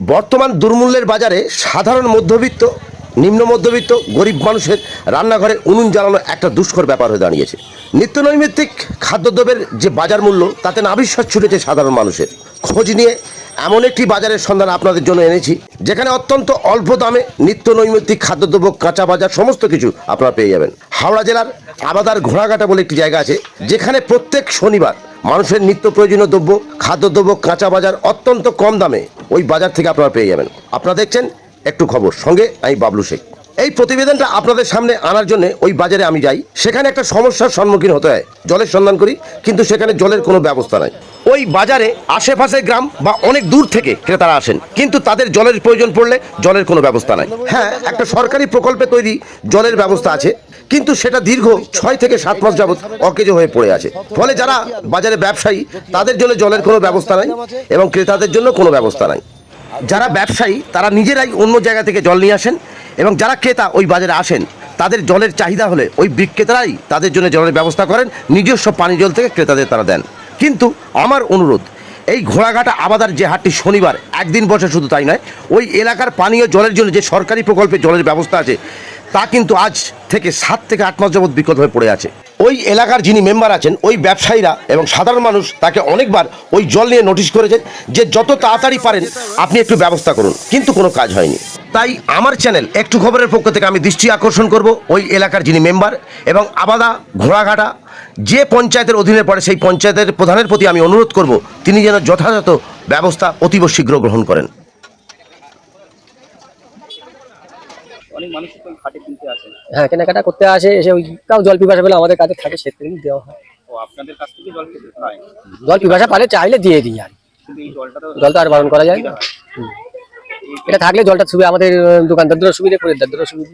বর্তমান দুর্মূল্যের বাজারে সাধারণ মধ্যবিত্ত নিম্ন মধ্যবিত্ত, গরিব মানুষের রান্নাঘরে উনুন জ্বালানো একটা দুষ্কর ব্যাপার হয়ে দাঁড়িয়েছে। নিত্য নৈমিত্তিক খাদ্যদ্রব্যের যে বাজার মূল্য, তাতে নাবিশ্বাস ছুটেছে সাধারণ মানুষের। খোঁজ নিয়ে এমন একটি বাজারের সন্ধান আপনাদের জন্য এনেছি, যেখানে অত্যন্ত অল্প দামে নিত্য নৈমিত্তিক খাদ্যদ্রব্য, কাঁচা বাজার, সমস্ত কিছু আপনারা পেয়ে যাবেন। হাওড়া জেলার আবাদার ঘোড়াঘাটা বলে একটি জায়গা আছে, যেখানে প্রত্যেক শনিবার মানুষের নিত্য প্রয়োজনীয় দ্রব্য, খাদ্যদ্রব্য, কাঁচা বাজার অত্যন্ত কম দামে ওই বাজার থেকে আপনারা পেয়ে যাবেন। আপনারা দেখছেন একটু খবর। সঙ্গে আমি বাবলু শেখ। এই প্রতিবেদনটা আপনাদের সামনে আনার জন্য ওই বাজারে আমি যাই। সেখানে একটা সমস্যার সম্মুখীন হতে হয়। জলের সন্ধান করি, কিন্তু সেখানে জলের কোনো ব্যবস্থা নাই। ওই বাজারে আশেপাশে গ্রাম বা অনেক দূর থেকে ক্রেতারা আসেন, কিন্তু তাদের জলের প্রয়োজন পড়লে জলের কোনো ব্যবস্থা নাই। হ্যাঁ একটা সরকারি প্রকল্পে তৈরি জলের ব্যবস্থা আছে, কিন্তু সেটা দীর্ঘ ছয় থেকে সাত মাস যাবৎ অকেজো হয়ে পড়ে আছে। ফলে যারা বাজারে ব্যবসায়ী, তাদের জন্য জলের কোনো ব্যবস্থা নাই এবং ক্রেতাদের জন্য কোনো ব্যবস্থা নাই। যারা ব্যবসায়ী, তারা নিজেরাই অন্য জায়গা থেকে জল নিয়ে আসেন এবং যারা ক্রেতা ওই বাজারে আসেন, তাদের জলের চাহিদা হলে ওই বিক্রেতারাই তাদের জন্য জলের ব্যবস্থা করেন, নিজস্ব পানি জল থেকে ক্রেতাদের তারা দেন। কিন্তু আমার অনুরোধ, এই ঘোড়াঘাটা আবাদার যে হাটটি শনিবার, একদিন বসে শুধু তাই নয়, ওই এলাকার পানীয় জলের জন্য যে সরকারি প্রকল্পে জলের ব্যবস্থা আছে, তা কিন্তু আজ থেকে সাত থেকে আট মাস যাবৎ বিকল হয়ে পড়ে আছে। ওই এলাকার যিনি মেম্বার আছেন, ওই ব্যবসায়ীরা এবং সাধারণ মানুষ তাকে অনেকবার ওই জল নিয়ে নোটিশ করেছেন যে যত তাড়াতাড়ি পারেন, আপনি একটু ব্যবস্থা করুন। কিন্তু কোনো কাজ হয়নি। তাই আমার চ্যানেল একটু খবরের পক্ষ থেকে আমি দৃষ্টি আকর্ষণ করব ওই এলাকার যিনি মেম্বার এবং আবাদা, ঘোড়াঘাটা, যে পঞ্চায়েতের অধীনে পড়ে সেই পঞ্চায়েতের প্রধানের প্রতি আমি অনুরোধ করব, তিনি যেন যথাযথ ব্যবস্থা অতীব শীঘ্র গ্রহণ করেন। অনেক মানুষ তো হাটে কিনতে আসে। হ্যাঁ কেনাকাটা করতে আসে এসে ওই কাউ জল পিপাসা পেলে আমাদের কাছে থাকে সে থেকে দেওয়া হয়। ও আপনাদের কাছ থেকে জল খেতে হয়? জল পিপাসা পালে চাইলে দিয়ে দিই আর। জলটা জল তো আর বারণ করা যায় না। এটা থাকলে জলটা সুবিধা আমাদের দোকানদারদেরও সুবিধা করে দারদেরও সুবিধা।